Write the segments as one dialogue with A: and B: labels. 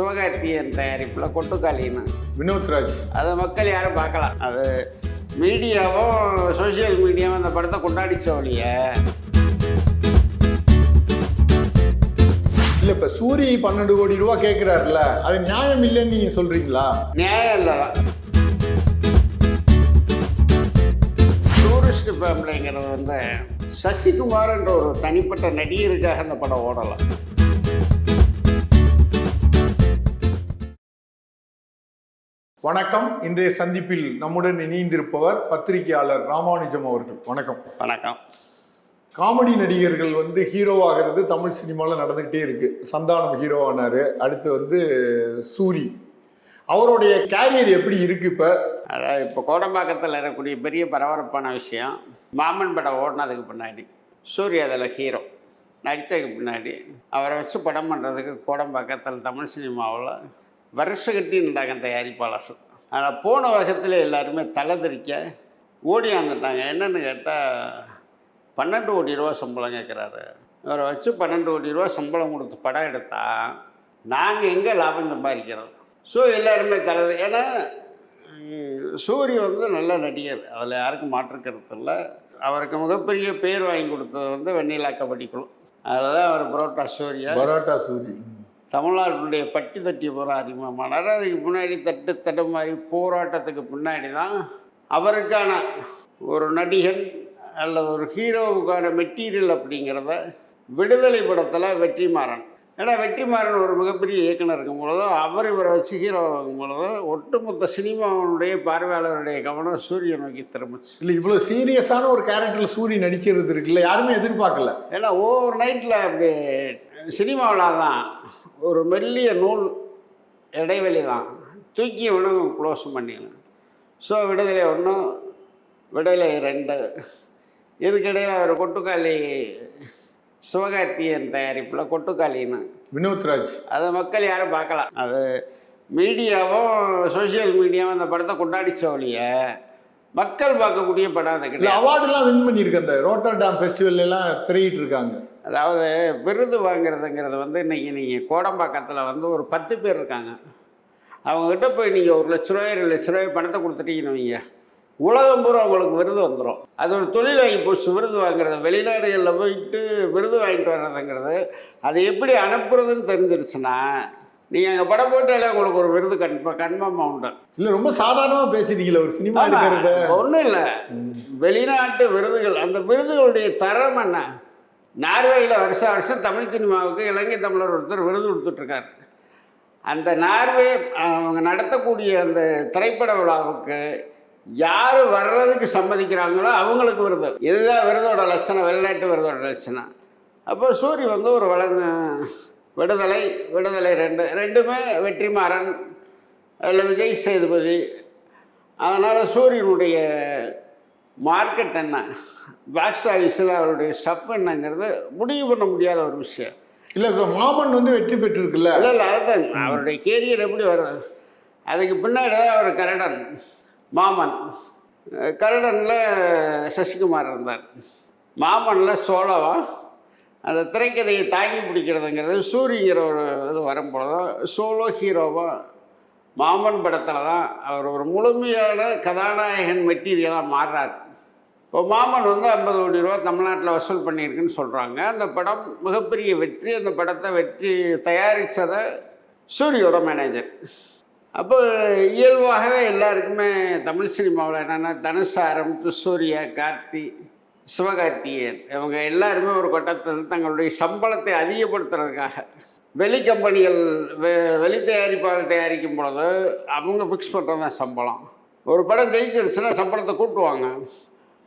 A: சிவகார்த்தியன் தயாரிப்பில் கொட்டுக்காளின்னு.
B: வினோத் ராஜ்
A: அதை மக்கள் யாரும் பார்க்கலாம். அது மீடியாவும் சோஷியல் மீடியாவும் அந்த படத்தை கொண்டாடிச்ச ஒழிய
B: இல்ல இப்ப சூரி பன்னெண்டு கோடி ரூபாய் கேட்கிறாருல அது நியாயம் இல்லைன்னு நீங்க சொல்றீங்களா?
A: நியாயம் இல்லை. டூரிஸ்ட் ஃபேமிலிங்கிறது வந்து சசிகுமார்ன்ற ஒரு தனிப்பட்ட நடிகருக்காக அந்த படம் ஓடலாம்
B: வணக்கம். இன்றைய சந்திப்பில் நம்முடன் இணைந்திருப்பவர் பத்திரிகையாளர் ராமானுஜம் அவர்கள். வணக்கம்.
A: வணக்கம்.
B: காமெடி நடிகர்கள் வந்து ஹீரோவாகிறது தமிழ் சினிமாவில் நடந்துகிட்டே இருக்கு. சந்தானம் ஹீரோவானாரு அடுத்து வந்து சூரி. அவருடைய கேரியர் எப்படி இருக்கு இப்ப?
A: அதாவது இப்போ கோடம்பாக்கத்தில் இருக்கக்கூடிய பெரிய பரபரப்பான விஷயம் மாமன் படம் ஓடினதுக்கு பின்னாடி சூர்யா அதில் ஹீரோ நடித்ததுக்கு பின்னாடி அவரை வச்சு படம் பண்ணுறதுக்கு கோடம்பாக்கத்தில் தமிழ் சினிமாவில் வருஷ கட்டி நின்றாங்க தயாரிப்பாளர்கள். ஆனால் போன வகத்தில் எல்லாருமே தலைதறிக்க ஓடியாந்துட்டாங்க என்னென்னு கேட்டால் பன்னெண்டு கோடி ரூபா சம்பளம் கேட்குறாரு இவரை வச்சு பன்னெண்டு கோடி ரூபா சம்பளம் கொடுத்து படம் எடுத்தால் நாங்கள் எங்கே லாபம் சம்பாதிக்கிறோம் ஸோ எல்லாருமே தலை ஏன்னா சூரிய வந்து நல்ல நடிகர். அதில் யாருக்கும் மாற்றுக்கிறது கருத்து இல்லை. அவருக்கு மிகப்பெரிய பேர் வாங்கி கொடுத்தது வந்து வெண்ணிலா கபடி குழு. அதில் தான் அவர் புரோட்டா சூர்யா.
B: பரோட்டா சூரி.
A: தமிழ்நாட்டினுடைய பட்டி தட்டி பூரா அறிமுகமானார் அதுக்கு முன்னாடி தட்டு மாதிரி போராட்டத்துக்கு பின்னாடி தான் அவருக்கான ஒரு நடிகன் அல்லது ஒரு ஹீரோவுக்கான மெட்டீரியல் அப்படிங்கிறத விடுதலை படத்தில் வெற்றிமாறன். ஏன்னா வெற்றிமாறன் ஒரு மிகப்பெரிய இயக்குனர் இருக்கும் பொழுதோ அவர் இவரை வச்சு ஹீரோ ஆகும் பொழுதோ ஒட்டுமொத்த சினிமாவுடைய பார்வையாளருடைய கவனம் சூரிய நோக்கி திரும்பிச்சு.
B: இல்ல இவ்வளவு சீரியஸான ஒரு கேரக்டர்ல சூரி நடிக்கிறது இருக்குல்ல யாருமே எதிர்பார்க்கல.
A: ஏன்னா ஓவர் நைட்டில் அப்படி சினிமாவில் தான் ஒரு மெல்லிய நூல் இடைவெளி தான் தூக்கி ஒன்று க்ளோஸ் பண்ணிடணும் ஸோ விடுதலை ஒன்று விடுதலை ரெண்டு. இதுக்கிடையில் அவர் கொட்டுக்காளி சிவகார்த்தியன் தயாரிப்பில் கொட்டுக்காளின்னு.
B: வினோத் ராஜ்
A: அதை மக்கள் யாரும் பார்க்கலாம். அது மீடியாவும் சோஷியல் மீடியாவும் அந்த படத்தை கொண்டாடிச்ச ஒழிய மக்கள் பார்க்கக்கூடிய படம் அது
B: இல்ல
A: கிடையாது
B: அவார்டு எல்லாம் வின் பண்ணியிருக்கு அந்த ரோட்டர்டாம் ஃபெஸ்டிவல் எல்லாம் திரையிட்டு இருக்காங்க
A: அதாவது விருது வாங்குறதுங்கிறது வந்து இன்னைக்கு நீங்கள் கோடம்பாக்கத்தில் வந்து ஒரு பத்து பேர் இருக்காங்க. அவங்கக்கிட்ட போய் நீங்கள் ஒரு லட்ச ரூபாய் ரெண்டு லட்ச ரூபாய் பணத்தை கொடுத்துட்டீங்கன்னு வைங்க. உலகம் பூரா உங்களுக்கு விருது வந்துடும் அது ஒரு தொழில் வாங்கி போச்சு விருது வாங்குறது. வெளிநாடுகளில் போயிட்டு விருது வாங்கிட்டு வர்றதுங்கிறது அதை எப்படி அனுப்புறதுன்னு தெரிஞ்சிருச்சுன்னா நீங்கள் அங்கே படம் போட்டாலே உங்களுக்கு ஒரு விருது கன்ஃபா கன்ஃபார்மாக உண்டு
B: இல்ல ரொம்ப சாதாரணமா பேசுறீங்களே ஒரு சினிமா
A: ஒன்றும் இல்லை. வெளிநாட்டு விருதுகள் அந்த விருதுகளுடைய தரம் என்ன? நார்வேயில் வருஷ வருஷம் தமிழ் சினிமாவுக்கு இலங்கை தமிழர் ஒருத்தர் விருது கொடுத்துட்ருக்காரு. அந்த நார்வே அவங்க நடத்தக்கூடிய அந்த திரைப்பட விழாவுக்கு யார் வர்றதுக்கு சம்மதிக்கிறாங்களோ அவங்களுக்கு விருது. இதுதான் விருதோட லட்சணம் வெளிநாட்டு விருதோட லட்சணம். அப்போ சூரி வந்து ஒரு வளர்ந்த விடுதலை விடுதலை ரெண்டு ரெண்டுமே வெற்றிமாறன் அதில் விஜய் சேதுபதி. அதனால் சூரியனுடைய மார்க்கெட் என்ன? பாக்ஸ் ஆஃபீஸில் அவருடைய ஸ்டஃப் என்னங்கிறது முடிவு பண்ண முடியாத ஒரு விஷயம்.
B: இல்ல இப்ப மாமன் வந்து வெற்றி பெற்றிருக்குல்ல?
A: இல்லை இல்லை அதுதான். அவருடைய கேரியர் எப்படி வருது? அதுக்கு பின்னாடி தான் அவர் கரடன் மாமன். கரடனில் சசிகுமார் இருந்தார். மாமனில் சோழவா அந்த திரைக்கதையை தாங்கி பிடிக்கிறதுங்கிறது சூரிங்கிற ஒரு இது வரும்பொழுது சோலோ ஹீரோவாக மாமன் படத்தில் தான் அவர் ஒரு முழுமையான கதாநாயகன் மெட்டீரியலாக மாறுறார். இப்போ மாமன் வந்து ஐம்பது கோடி ரூபா தமிழ்நாட்டில் வசூல் பண்ணியிருக்குன்னு சொல்கிறாங்க அந்த படம் மிகப்பெரிய வெற்றி. அந்த படத்தை வெற்றி தயாரித்ததை சூரியோட மேனேஜர் அப்போ இயல்பாகவே எல்லாருக்குமே தமிழ் சினிமாவில் என்னென்னா தனுஷ் ஆரம்பித்து சூர்யா கார்த்தி சிவகார்த்திகேயன். இவங்க எல்லாருமே ஒரு கட்டத்தில் தங்களுடைய சம்பளத்தை அதிகப்படுத்துறதுக்காக வெளி கம்பெனிகள் வெ வெளி தயாரிப்பாளர் தயாரிக்கும் பொழுது அவங்க ஃபிக்ஸ் பண்ணுறது தான் சம்பளம். ஒரு படம் ஜெயிச்சிருச்சுன்னா சம்பளத்தை கூட்டுவாங்க.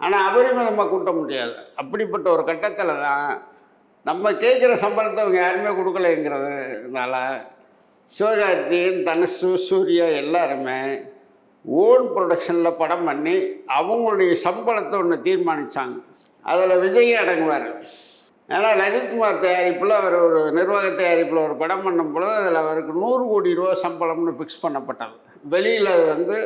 A: ஆனால் அபரிமிதமாக கூட்ட முடியாது. அப்படிப்பட்ட ஒரு கட்டத்தில் தான் நம்ம கேட்குற சம்பளத்தை அவங்க யாருமே கொடுக்கலைங்கிறதுனால சிவகார்த்திகேயன் தனுஷு சூர்யா எல்லாருமே ஓன் ப்ரொடக்ஷனில் படம் பண்ணி அவங்களுடைய சம்பளத்தை ஒன்று தீர்மானித்தாங்க அதில் விஜய் அடங்குவார். ஏன்னா லலித்குமார் தயாரிப்பில் அவர் ஒரு நிர்வாக தயாரிப்பில் ஒரு படம் பண்ணும் பொழுது அதில் அவருக்கு நூறு கோடி ரூபா சம்பளம்னு ஃபிக்ஸ் பண்ணப்பட்டது. வெளியில் அது வந்து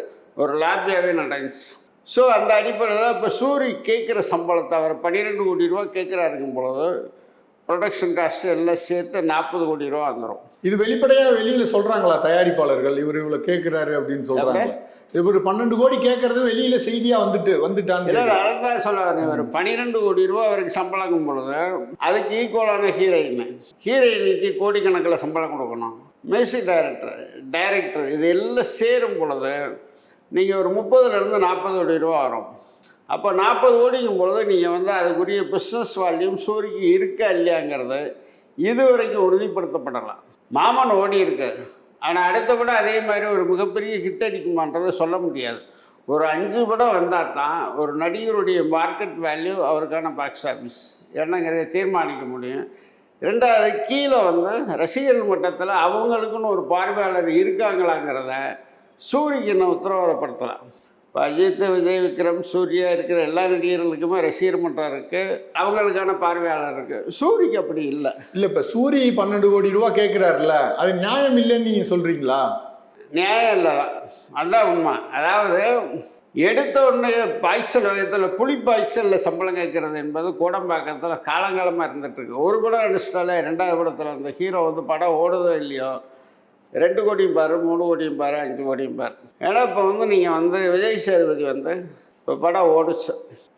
A: ஒரு லாபியாகவே நடந்துச்சு. ஸோ அந்த அடிப்படையில் இப்போ சூரி கேட்குற சம்பளத்தை அவர் பன்னிரெண்டு கோடி ரூபா கேட்குறாருக்கும் பொழுது ப்ரொடக்ஷன் காஸ்ட்டு எல்லாம் சேர்த்து நாற்பது கோடி ரூபா வந்துடும்
B: இது வெளிப்படையா வெளியில சொல்றாங்களா தயாரிப்பாளர்கள்? இவர் இவ்வளவு கேட்கிறாரு அப்படின்னு சொல்றாங்க. இவர் பன்னெண்டு கோடி கேட்கறது வெளியில செய்தியா வந்துட்டு கேக்குறேன்.
A: அதான் சொல்ல வரேன் ஒரு பன்னிரெண்டு கோடி ரூபா அவருக்கு சம்பளங்கும் பொழுது அதுக்கு ஈக்குவலான ஹீரோயின் ஹீரோயினுக்கு கோடிக்கணக்கில் சம்பளம் கொடுக்கணும். மியூசிக் டைரக்டர் டைரக்டர் இது எல்லாம் சேரும் பொழுது நீங்கள் ஒரு முப்பதுலேருந்து நாற்பது கோடி ரூபா வரும். அப்போ நாற்பது கோடிங்கும் பொழுது நீங்கள் வந்து அதுக்குரிய பிஸ்னஸ் வால்யூம் சூரிக்கு இருக்கா இல்லையாங்கிறது இது வரைக்கும் உறுதிப்படுத்தப்படலாம். மாமன் ஓடி இருக்கு. ஆனால் அடுத்த படம் அதே மாதிரி ஒரு மிகப்பெரிய ஹிட் அடிக்குமான்றதை சொல்ல முடியாது. ஒரு அஞ்சு படம் வந்தால் தான் ஒரு நடிகருடைய மார்க்கெட் வேல்யூ அவருக்கான பாக்ஸ் ஆஃபீஸ் என்னங்கிறத தீர்மானிக்க முடியும். ரெண்டாவது கீழே வந்து ரசிகர்கள் மட்டத்தில் அவங்களுக்குன்னு ஒரு பார்வையாளர் இருக்காங்களாங்கிறத சூரியனை இன்னும் உத்தரவாதப்படுத்தலாம். இப்போ அஜித் விஜய் விக்ரம் சூர்யா இருக்கிற எல்லா நடிகர்களுக்குமே ரசிகர் மன்றம் இருக்குது அவங்களுக்கான பார்வையாளர் இருக்குது சூரிக்கு அப்படி இல்லை.
B: இல்ல இப்ப சூரி பன்னெண்டு கோடி ரூபாய் கேட்கிறாருல்ல அது நியாயம் இல்லைன்னு நீங்க சொல்றீங்களா?
A: நியாயம் இல்லை. தான் அதுதான் உண்மை. அதாவது எடுத்த உடனே பாய்ச்சல் வகத்தில் புலி பாய்ச்சலில் சம்பளம் கேட்கறது என்பது கோடம்பாக்கத்தில் காலங்காலமாக இருந்துட்டு இருக்கு. ஒரு படம் அடிச்சிட்டாலே ரெண்டாவது படத்தில் அந்த ஹீரோ வந்து படம் ஓடுதோ இல்லையோ ரெண்டு கோடியும் பாரு மூணு கோடியும் பாரு அஞ்சு கோடியும் பாரு. ஏன்னா இப்போ வந்து நீங்கள் வந்து விஜய் சேதுபதி வந்து இப்போ படம் ஓடுச்சு.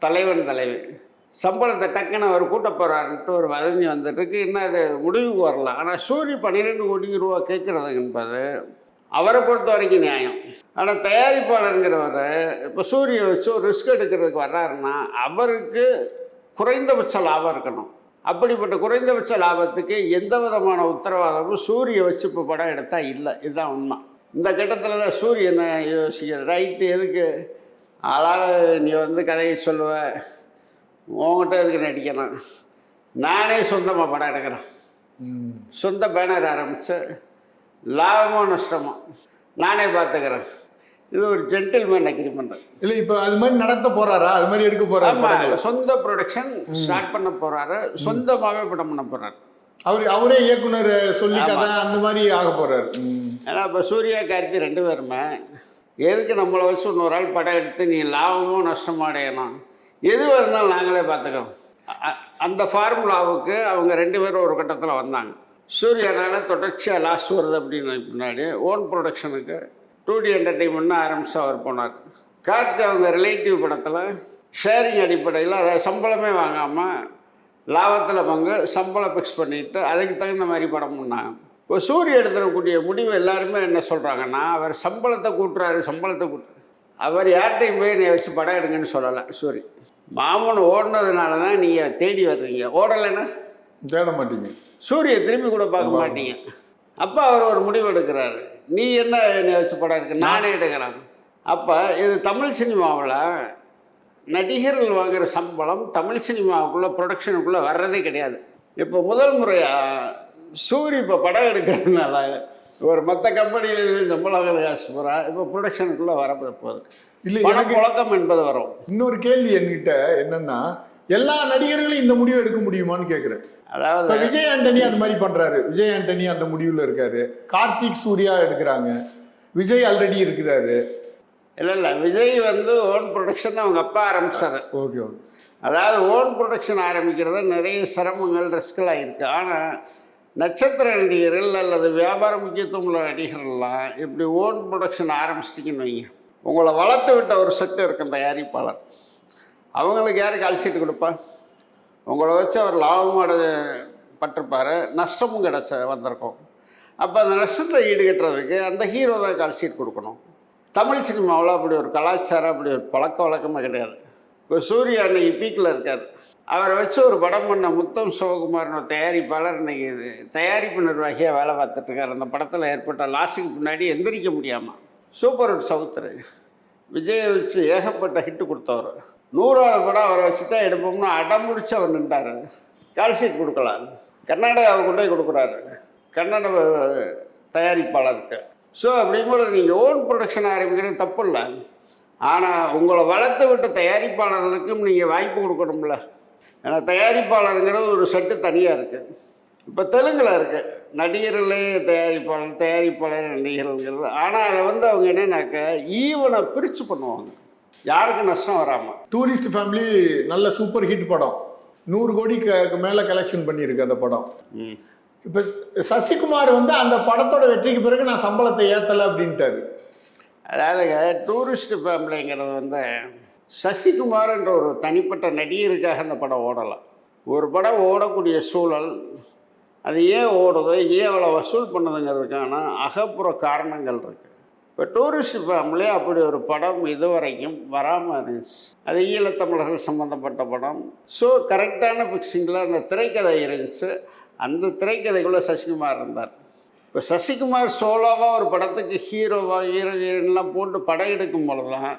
A: தலைவன் தலைவி. சம்பளத்தை டக்குன்னு அவர் கூட்ட போகிறாருன்ட்டு ஒரு வதஞ்சி வந்துட்டு இருக்கு இன்னும் அது முடிவுக்கு வரலாம் ஆனால் சூரி பன்னிரெண்டு கோடி ரூபா கேட்குறது என்பது அவரை பொறுத்த வரைக்கும் நியாயம். ஆனால் தயாரிப்பாளருங்கிறவர் இப்போ சூரிய வச்சு ஒரு ரிஸ்க் எடுக்கிறதுக்கு வர்றாருன்னா அவருக்கு குறைந்தபட்ச லாபம் இருக்கணும். அப்படிப்பட்ட குறைந்தபட்ச லாபத்துக்கு எந்த விதமான உத்தரவாதமும் சூரிய வச்சு இப்போ படம் எடுத்தால் இல்லை. இதுதான் உண்மை. இந்த கட்டத்தில் தான் சூரியனை யோசிக்கிற ரைட்டு எதுக்கு? ஆளால் நீ வந்து கதையை சொல்லுவ. உங்ககிட்ட எதுக்கு நடிக்கணும்? நானே சொந்தமாக படம் எடுக்கிறேன். சொந்த பேனர் ஆரம்பித்து லாபமோ நஷ்டமோ நானே பார்த்துக்கிறேன். இது ஒரு ஜென்டில்மேன் அக்ரிமெண்ட்
B: இல்ல இப்ப அது மாதிரி நடத்த போறாரா? அது மாதிரி எடுக்க போறாரு?
A: சொந்த ப்ரொடக்ஷன் ஸ்டார்ட் பண்ண போறாரு. சொந்தமாகவே படம் பண்ண போறாரு.
B: அவரு அவரே இயக்குனர் சொல்லி கதை அந்த மாதிரி ஆக போறாரு.
A: ஏன்னா இப்போ சூர்யா கார்த்தி ரெண்டு பேருமே எதுக்கு நம்மளை வச்சு இன்னொரு ஆள் படம் எடுத்து நீ லாபமோ நஷ்டமோ அடையணும்? எதுவாக இருந்தாலும் நாங்களே பார்த்துக்கிறோம். அந்த ஃபார்முலாவுக்கு அவங்க ரெண்டு பேரும் ஒரு கட்டத்தில் வந்தாங்க. சூர்யானால தொடர்ச்சியாக லாஸ் வருது அப்படின்னு பின்னாடி ஓன் ப்ரொடக்ஷனுக்கு டூ டி என்டர்டெயின்மெண்ட்னு ஆரம்பித்து அவர் போனார். கார்த்தி அவங்க ரிலேட்டிவ் படத்தில் ஷேரிங் அடிப்படையில் அதை சம்பளமே வாங்காமல் லாபத்தில் பங்கு சம்பளம் ஃபிக்ஸ் பண்ணிட்டு அதுக்கு தகுந்த மாதிரி படம் பண்ணாங்க. இப்போ சூரிய எடுத்துடக்கூடிய முடிவு எல்லாருமே என்ன சொல்கிறாங்கன்னா அவர் சம்பளத்தை கூட்டுறாரு சம்பளத்தை கூட்டு. அவர் யார்கிட்டையும் போய் நீ வச்சு படம் எடுங்கன்னு சொல்லலை சூரி. மாமன் ஓடினதுனால தான் நீங்கள் தேடி வர்றீங்க. ஓடலைன்னா
B: தேட மாட்டீங்க.
A: சூரிய திரும்பி கூட பார்க்க மாட்டீங்க. அப்போ அவர் ஒரு முடிவு எடுக்கிறாரு. நீ என்ன என்னை வச்சு படம் எடுக்க? நானே எடுக்கிறேன். அப்போ இது தமிழ் சினிமாவில் நடிகர்கள் வாங்குற சம்பளம் தமிழ் சினிமாவுக்குள்ளே ப்ரொடக்ஷனுக்குள்ளே வர்றதே கிடையாது. இப்போ முதல் முறையாக சூரி இப்போ படம் எடுக்கிறதுனால ஒரு மற்ற கம்பெனிகளில் சம்பளம் காசு போகிறா இப்போ ப்ரொடக்ஷனுக்குள்ளே வர போகுது
B: இல்ல
A: பண
B: எனக்கு
A: புழக்கம் என்பது வரும்.
B: இன்னொரு கேள்வி என்கிட்ட என்னன்னா எல்லா நடிகர்களும் இந்த முடிவு எடுக்க முடியுமான்னு கேக்குறேன்.
A: அதாவது
B: விஜய் ஆண்டனி அந்த மாதிரி பண்றாரு. விஜய் ஆண்டனி அந்த முடிவுல இருக்காரு. கார்த்திக் சூர்யா எடுக்கிறாங்க. விஜய் ஆல்ரெடி இருக்கிறாரு.
A: இல்லை இல்லை. விஜய் வந்து ஓன் ப்ரொடக்ஷன் அவங்க அப்பா ஆரம்பிச்சாரு.
B: Okay okay.
A: அதாவது ஓன் ப்ரொடக்ஷன் ஆரம்பிக்கிறது நிறைய சிரமங்கள் ரிஸ்கெலாம் இருக்குது ஆனால் நட்சத்திர நடிகர்கள் அல்லது வியாபார முக்கியத்துவம் உள்ள நடிகர்கள்லாம் இப்படி ஓன் ப்ரொடக்ஷன் ஆரம்பிச்சிட்டிங்கன்னு வைங்க. உங்களை வளர்த்து விட்ட ஒரு செட்டு இருக்கும் தயாரிப்பாளர். அவங்களுக்கு யார் கால் கொடுப்பா? உங்களை வச்சு அவர் லாபம் பட்டிருப்பார் நஷ்டமும் கிடச்ச வந்திருக்கும். அப்போ அந்த நஷ்டத்தை ஈடுகட்டுறதுக்கு அந்த ஹீரோ தான் கால்ஷீட் கொடுக்கணும். தமிழ் சினிமாவில் அப்படி ஒரு கலாச்சாரம் அப்படி ஒரு பழக்க வழக்கமாக கிடையாது. இப்போ சூர்யா அன்னைக்கு பீக்கில் இருக்கார். அவரை வச்சு ஒரு படம் பண்ண முத்தம் சிவகுமார்னு ஒரு தயாரிப்பாளர் இன்னைக்கு தயாரிப்பு நிர்வாகியாக வேலை பார்த்துட்ருக்கார் அந்த படத்தில் ஏற்பட்ட லாஸுக்கு பின்னாடி எந்திரிக்க முடியாமல் சூப்பர் ஹிட் சவுத்தர். விஜய் வச்சு ஏகப்பட்ட ஹிட்டு கொடுத்தவர். நூறாவது படம் அவரை வச்சு தான் எடுப்போம்னு அடமுடிச்சு அவர் நின்றார். கால்ஷீட் கொடுக்கல கர்நாடகாவை கொண்டு போய் கொடுக்குறாரு. கன்னட தயாரிப்பாளருக்கு. ஸோ அப்படிங்கும்போது நீங்கள் ஓன் ப்ரொடக்ஷன் ஆரம்பிக்கிறது தப்பு இல்லை ஆனால் உங்களை வளர்த்து விட்ட தயாரிப்பாளர்களுக்கும் நீங்கள் வாய்ப்பு கொடுக்கணும்ல. ஏன்னா தயாரிப்பாளருங்கிறது ஒரு செட்டு தனியாக இருக்குது இப்போ தெலுங்கில் இருக்குது நடிகர்களே தயாரிப்பாளர் தயாரிப்பாளர் நடிகர்கள்ங்கிறது. ஆனால் அதை வந்து அவங்க என்னென்னாக்க ஈவனை பிரித்து பண்ணுவாங்க. யாருக்கும் நஷ்டம் வராமல்
B: டூரிஸ்ட் ஃபேமிலி நல்ல சூப்பர் ஹிட் படம். நூறு கோடி க மேலே கலெக்ஷன் பண்ணியிருக்கு அந்த படம். இப்போ சசிகுமார் வந்து அந்த படத்தோட வெற்றிக்கு பிறகு நான் சம்பளத்தை ஏற்றலை அப்படின்ட்டாரு.
A: அதாவதுங்க டூரிஸ்ட் ஃபேமிலிங்கிறது வந்து சசிகுமார் என்ற ஒரு தனிப்பட்ட நடிகருக்காக அந்த படம் ஓடலாம். ஒரு படம் ஓடக்கூடிய சூழல் அது ஏன் ஓடுது ஏன் அவ்வளோ வசூல் பண்ணுதுங்கிறதுக்கான அகப்புற காரணங்கள் இருக்குது இப்போ டூரிஸ்ட் ஃபேமிலி அப்படி ஒரு படம் இதுவரைக்கும் வராமல் இருந்துச்சு. அது ஈழத்தமிழர்கள் சம்மந்தப்பட்ட படம். ஸோ கரெக்டான ஃபிக்ஸிங்கில் அந்த திரைக்கதை இருந்துச்சு. அந்த திரைக்கதைக்குள்ளே சசிகுமார் இருந்தார். இப்போ சசிகுமார் சோலோவாக ஒரு படத்துக்கு ஹீரோவாக ஹீரோ ஹீரோயின்லாம் போட்டு படம் எடுக்கும் பொழுது தான்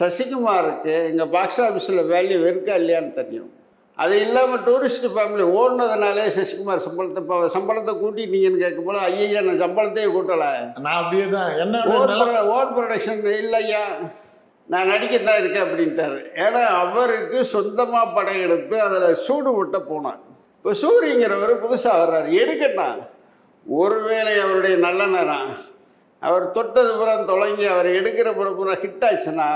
A: சசிகுமாருக்கு எங்கள் பாக்ஸ் ஆஃபீஸில் வேல்யூ இருக்கா இல்லையான்னு தெரியும். அது இல்லாமல் டூரிஸ்ட் ஃபேமிலி ஓடினதுனாலே சசிகுமார் சம்பளத்தை இப்போ சம்பளத்தை கூட்டிட்டீங்கன்னு கேட்கும்போது ஐயா நான் சம்பளத்தையே கூட்டலை.
B: நான் அப்படியே தான்
A: ப்ரொ- ஓன் ப்ரொடக்ஷன் இல்லையா? நான் நடிக்கத்தான் இருக்கேன் அப்படின்ட்டாரு. ஏன்னா அவருக்கு சொந்தமாக படம் எடுத்து அதில் சூடு விட்ட போனான் இப்போ சூரியங்கிறவர் புதுசாக வர்றாரு. எடுக்கட்டான் ஒருவேளை அவருடைய நல்ல நேரம். அவர் தொட்டது புறம் தொடங்கி அவர் எடுக்கிற படம் பூரா ஹிட் ஆச்சுன்னா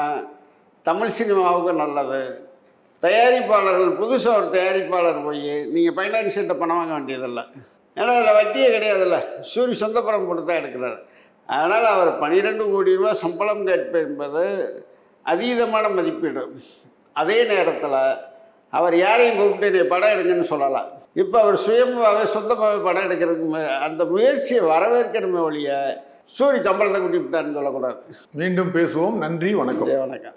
A: தமிழ் சினிமாவுக்கு நல்லது. தயாரிப்பாளர்கள் புதுசாக ஒரு தயாரிப்பாளர் போய் நீங்கள் ஃபைனான்சியல்கிட்ட பணம் வாங்க வேண்டியதில்லை. ஏன்னா அதில் வட்டியே கிடையாதுல்ல. சூரி சொந்த படம் போட்டு தான் எடுக்கிறாரு. அதனால் அவர் பன்னிரெண்டு கோடி ரூபா சம்பளம் கேட்பது என்பது அதீதமான மதிப்பீடு. அதே நேரத்தில் அவர் யாரையும் கூப்பிட்டு என்னை படம் எடுங்கன்னு சொல்லலாம் இப்போ அவர் சுயமாகவே சொந்தமாகவே படம் எடுக்கிறதுக்கு அந்த முயற்சியை வரவேற்கணுமே ஒழிய சூரி சம்பளத்தை கூட்டி விட்டாருன்னு சொல்லக்கூடாது.
B: மீண்டும் பேசுவோம். நன்றி வணக்கம்.
A: வணக்கம்.